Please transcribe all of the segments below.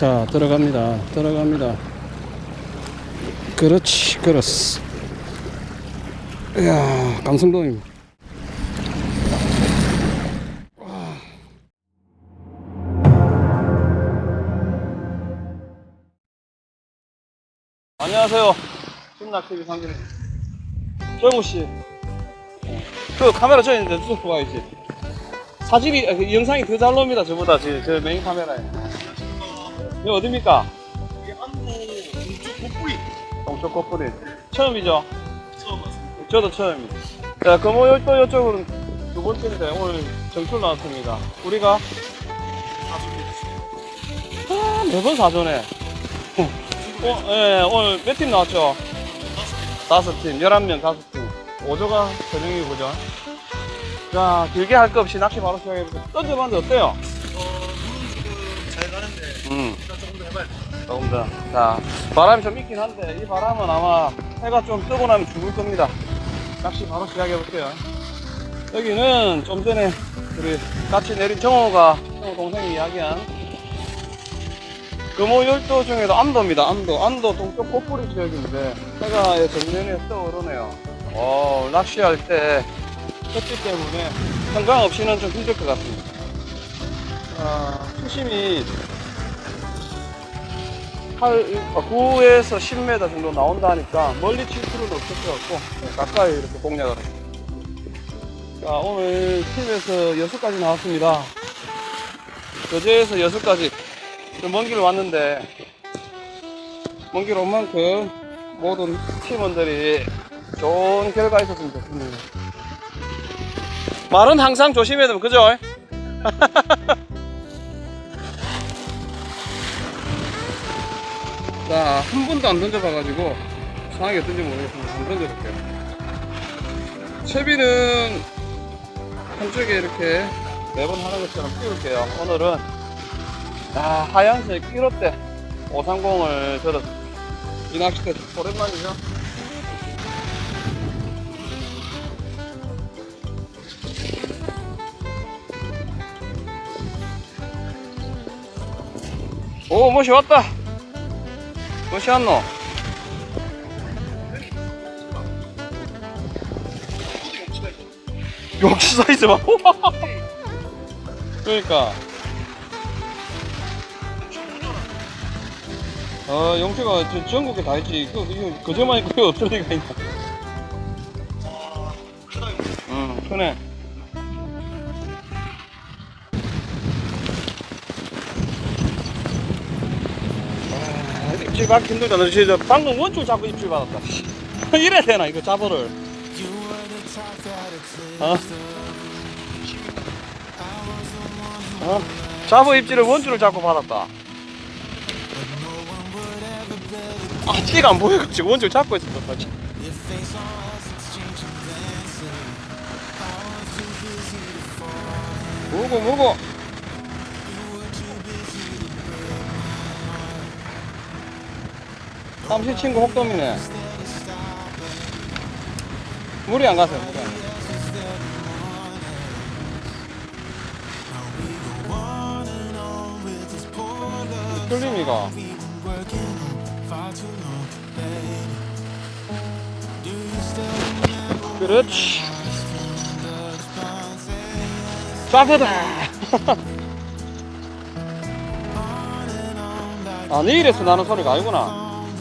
자, 들어갑니다. 들어갑니다. 그렇지, 그렇스. 이야, 강성동입니다. 안녕하세요. 신낙TV 상진 정우 씨. 그 카메라 저 있는데 쭉 봐야지. 사진이, 아, 그 영상이 더 잘 나옵니다. 저보다 저, 저 메인 카메라에. 이거 어딥니까? 이게 안무 동쪽 복부리 동쪽 코프리. 처음이죠? 처음 왔습니다. 저도 처음입니다. 자, 금호열 또 이쪽은 두 번째인데 오늘 정출 나왔습니다. 우리가 사주입니다. 아, 매번 사전에. 어, 예, 오늘 몇 팀 나왔죠? 다섯 팀, 11명, 다섯 팀. 5조가 전용이 보죠. 자, 길게 할 거 없이 낚시 바로 시작해보죠. 던져봤는데 어때요? 어, 물은 지금 잘 가는데 음, 조금. 자, 바람이 좀 있긴 한데, 이 바람은 아마 해가 좀 뜨고 나면 죽을 겁니다. 낚시 바로 시작해 볼게요. 여기는 좀 전에 우리 같이 내린 정호가, 정호 동생이 이야기한 금호 열도 중에도 암도입니다. 암도. 암도 동쪽 코뿌리 지역인데, 해가 정면에 떠오르네요. 어, 낚시할 때 햇빛 때문에 형광 없이는 좀 힘들 것 같습니다. 아, 수심이 8, 9에서 10m 정도 나온다니까 멀리 칠 필요는 없을 것 같고 가까이 이렇게 공략을. 자, 오늘 팀에서 6가지 나왔습니다. 거제에서 6가지 먼길 왔는데 먼 길 온 만큼 모든 팀원들이 좋은 결과 있었으면 좋겠네요. 말은 항상 조심해야 됩니다. 그죠? 자, 한 번도 안 던져봐가지고 상하게 어떤지 모르겠습니다. 한번 던져볼게요. 채비는 한쪽에 이렇게 매번 하는 것처럼 끼울게요. 오늘은 아, 하얀색 1호대 530을 들었습니다. 이 낚싯대 오랜만이죠? 오, 멋이 왔다! 왔노? 역시 사이즈 봐. 그러니까. 어, 용태가 저 전국에 다 있지. 그, 이거, 그저만 있고 없을 리가 있나. 아, 크다 이거. 응, 크네. 입질 받기 힘들다. 너 진짜 방금 원줄 잡고 입질 받았다. 이래야 되나, 이거 잡어를. 어? 어? 잡어 입질을 원줄을 잡고 받았다. 아, 티가 안 보여가지고 원줄 잡고 사실. 뭐고, 뭐고. 삼시 친구 혹돔이네. 물이 안 가세요, 물이 안 가세요. 뚫림이가. 그렇지. 좌표다. 아, 내 이래서 나는 소리가 아니구나.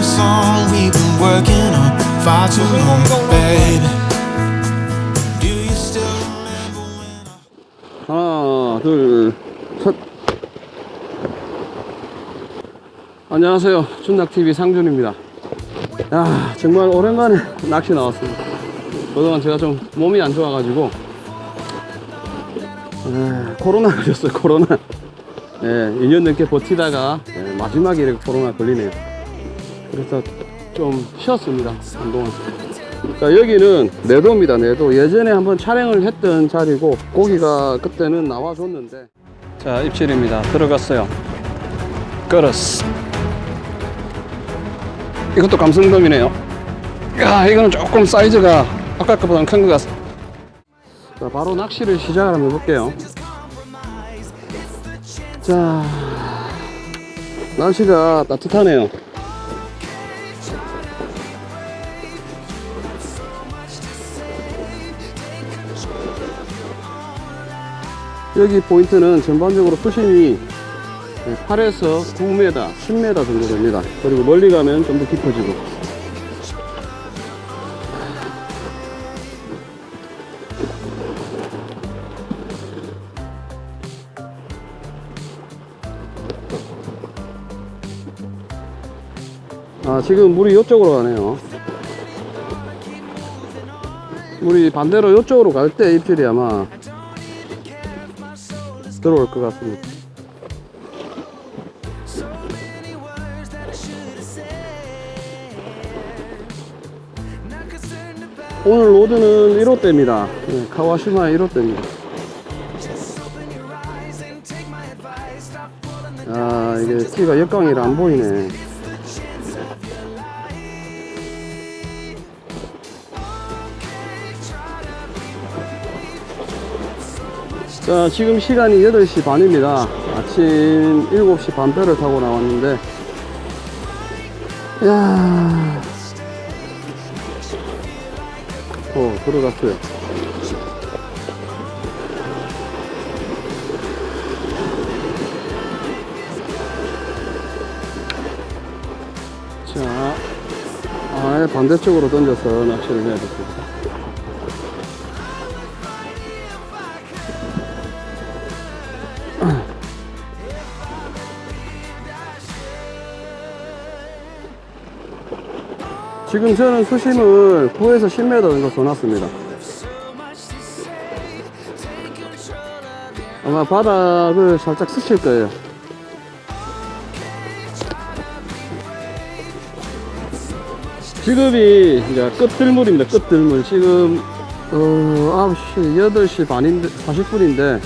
love song we've been working on far too long, baby. Do you still remember when I 하나, 둘, 셋. 안녕하세요. 준낙TV 상준입니다. 야, 정말 오랜만에 낚시 나왔습니다. 그동안 제가 좀 몸이 안 좋아가지고, 에, 코로나 걸렸어요, 코로나. 예, 2년 넘게 버티다가 예, 마지막에 이렇게 코로나 걸리네요. 그래서 좀 쉬었습니다, 한동안. 자, 여기는 내도입니다, 내도. 예전에 한번 촬영을 했던 자리고, 고기가 그때는 나와줬는데. 자, 입질입니다. 들어갔어요. 끌었어. 이것도 감성돔이네요. 야, 이거는 조금 사이즈가 아까 것보다는 큰 것 같습니다. 자, 바로 낚시를 시작을 한번 해볼게요. 자, 날씨가 따뜻하네요. 여기 포인트는 전반적으로 수심이 8에서 9m, 10m 정도 됩니다. 그리고 멀리 가면 좀 더 깊어지고. 아, 지금 물이 이쪽으로 가네요. 물이 반대로 이쪽으로 갈 때 입질이 아마 들어올 것 같습니다. 오늘 로드는 1호대입니다. 네, 카와시마 1호대입니다. 아, 이게 티가 역광이라 안 보이네. 자, 지금 시간이 8시 반입니다. 아침 7시 반 배를 타고 나왔는데, 야 어, 들어갔어요. 자, 아예 반대쪽으로 던져서 낚시를 해야겠습니다. 지금 저는 수심을 9에서 10m 정도 써놨습니다. 아마 바닥을 살짝 스칠 거예요. 지금이 이제 끝들물입니다. 끝들물. 지금 어, 9시, 8시 반인데, 40분인데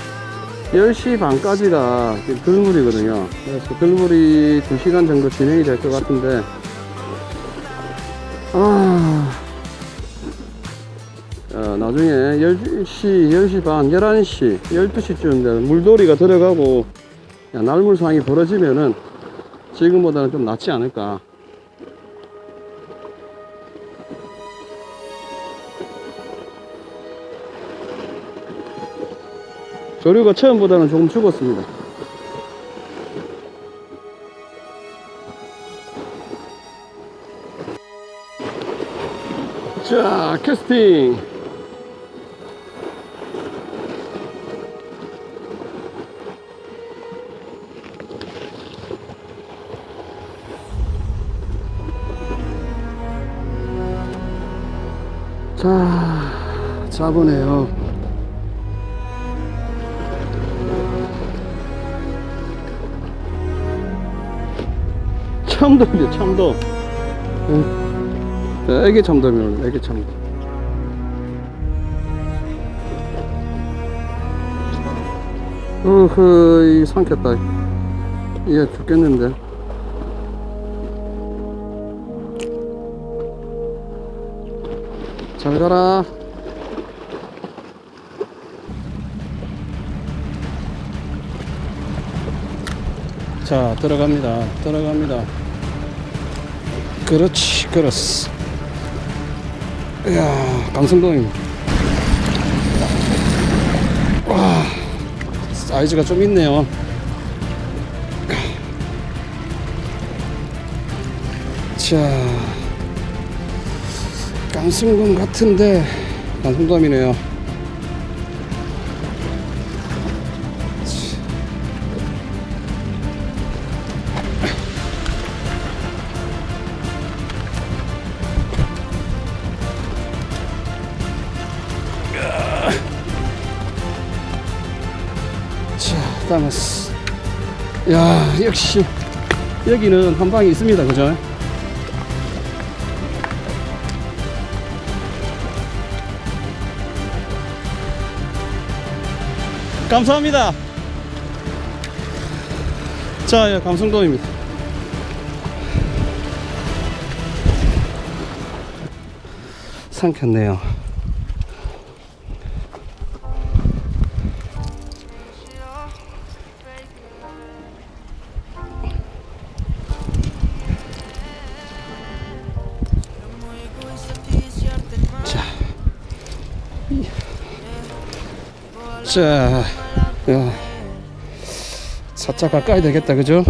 10시 반까지가 들물이거든요. 그래서 들물이 2시간 정도 진행이 될 것 같은데 아, 어, 나중에 10시, 10시 반, 11시, 12시쯤 되면 물돌이가 들어가고 야, 날물 상황이 벌어지면은 지금보다는 좀 낫지 않을까. 조류가 처음보다는 조금 죽었습니다. 자, 캐스팅. 자, 잡으네요. 참돔이요, 참돔. 응. 애기 참돔이요, 애기 참돔. 어허, 이 삼켰다. 얘 죽겠는데. 잘 가라. 자, 들어갑니다. 들어갑니다. 그렇지, 그렇스. 이야, 강성동입니다. 와, 사이즈가 좀 있네요. 자, 강승돔 같은데, 강승돔이네요. 다마스. 야, 역시 여기는 한 방이 있습니다. 그죠? 감사합니다. 자, 예, 감성도입니다. 삼켰네요. 자, 야, 살짝 가까이 되겠다, 그죠?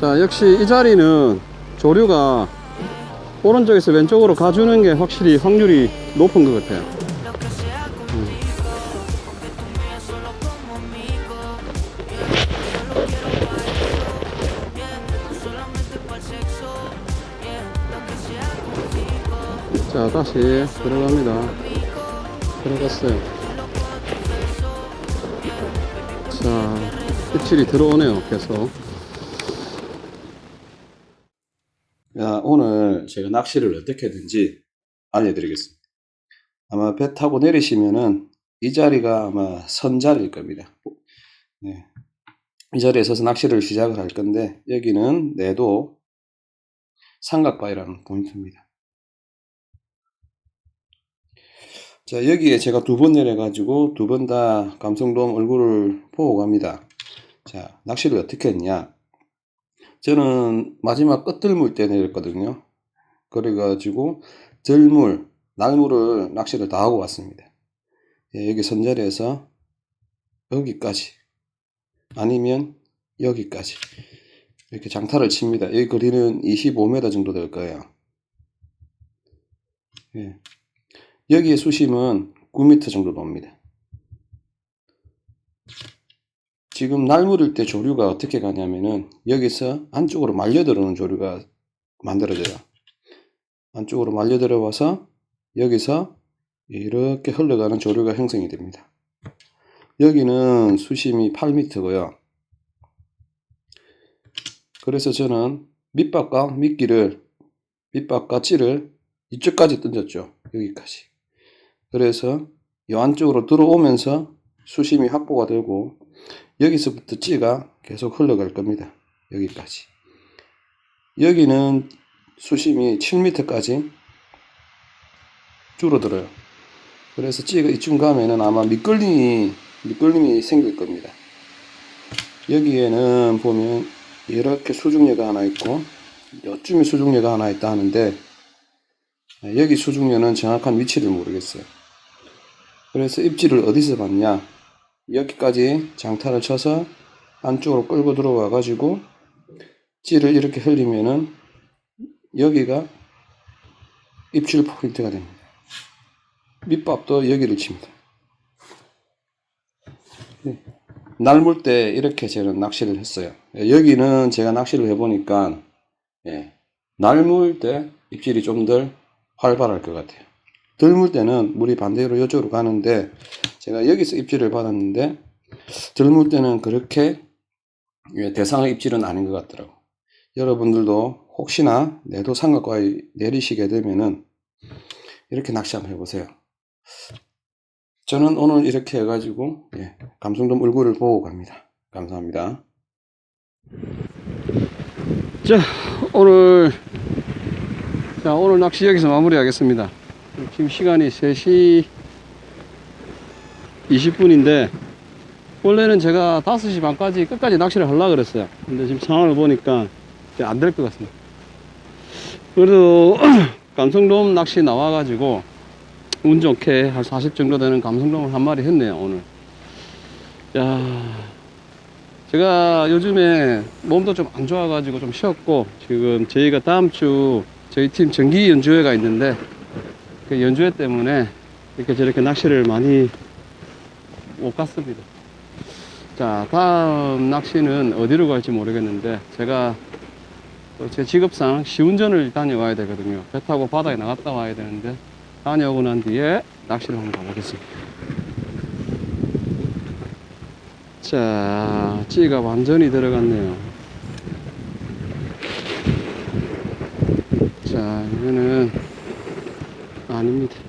자, 역시 이 자리는 조류가 오른쪽에서 왼쪽으로 가주는 게 확실히 확률이 높은 것 같아요. 음. 자, 다시 들어갑니다. 들어갔어요. 자, 입질이 들어오네요, 계속. 야, 오늘 제가 낚시를 어떻게든지 알려드리겠습니다. 아마 배 타고 내리시면은 이 자리가 아마 선자리일 겁니다. 네. 이 자리에 서서 낚시를 시작을 할 건데, 여기는 내도 삼각바위라는 포인트입니다. 자, 여기에 제가 두 번 내려가지고 두 번 다 감성돔 얼굴을 보고 갑니다. 자, 낚시를 어떻게 했냐? 저는 마지막 끝들물 때 내렸거든요. 그래가지고 들물, 날물을 낚시를 다 하고 왔습니다. 예, 여기 선자리에서 여기까지 아니면 여기까지 이렇게 장타를 칩니다. 여기 거리는 25m 정도 될 거예요. 예. 여기의 수심은 9m 정도 됩니다. 지금 날 물을 때 조류가 어떻게 가냐면은 여기서 안쪽으로 말려 들어오는 조류가 만들어져요. 안쪽으로 말려 들어와서 여기서 이렇게 흘러가는 조류가 형성이 됩니다. 여기는 수심이 8m고요. 그래서 저는 밑밥과 미끼를 밑밥과 찌를 이쪽까지 던졌죠. 여기까지. 그래서 이 안쪽으로 들어오면서 수심이 확보가 되고 여기서부터 찌가 계속 흘러갈 겁니다. 여기까지. 여기는 수심이 7m까지 줄어들어요. 그래서 찌가 이쯤 가면은 아마 미끌림이, 미끌림이 생길 겁니다. 여기에는 보면 이렇게 수중례가 하나 있고, 요쯤에 수중례가 하나 있다 하는데, 여기 수중례는 정확한 위치를 모르겠어요. 그래서 입질을 어디서 봤냐? 여기까지 장타를 쳐서 안쪽으로 끌고 들어와 가지고 찌를 이렇게 흘리면은 여기가 입질 포인트가 됩니다. 밑밥도 여기를 칩니다. 네. 날물 때 이렇게 저는 낚시를 했어요. 예, 여기는 제가 낚시를 해보니까 예, 날물 때 입질이 좀덜 활발할 것 같아요. 들물 때는 물이 반대로 이쪽으로 가는데 제가 여기서 입질을 받았는데 들물 때는 그렇게 예, 대상의 입질은 아닌 것 같더라고. 여러분들도 혹시나 내도 삼각과에 내리시게 되면은 이렇게 낚시 한번 해보세요. 저는 오늘 이렇게 해가지고 예, 감성돔 얼굴을 보고 갑니다. 감사합니다. 자 오늘 자 오늘 낚시 여기서 마무리하겠습니다. 지금 시간이 3시 20분인데 원래는 제가 5시 반까지 끝까지 낚시를 하려고 그랬어요. 근데 지금 상황을 보니까 안 될 것 같습니다. 그래도 감성돔 낚시 나와 가지고 운 좋게 한 40 정도 되는 감성돔을 한 마리 했네요, 오늘. 야 제가 요즘에 몸도 좀 안 좋아 가지고 좀 쉬었고, 지금 저희가 다음 주 저희 팀 정기 연주회가 있는데, 그 연주회 때문에 이렇게 저렇게 낚시를 많이 못 갔습니다. 자, 다음 낚시는 어디로 갈지 모르겠는데, 제가 또제 직업상 시운전을 다녀와야 되거든요. 배 타고 바다에 나갔다 와야 되는데, 다녀오고 난 뒤에 낚시를 한번 가보겠습니다. 자, 찌가 완전히 들어갔네요. önemliydi.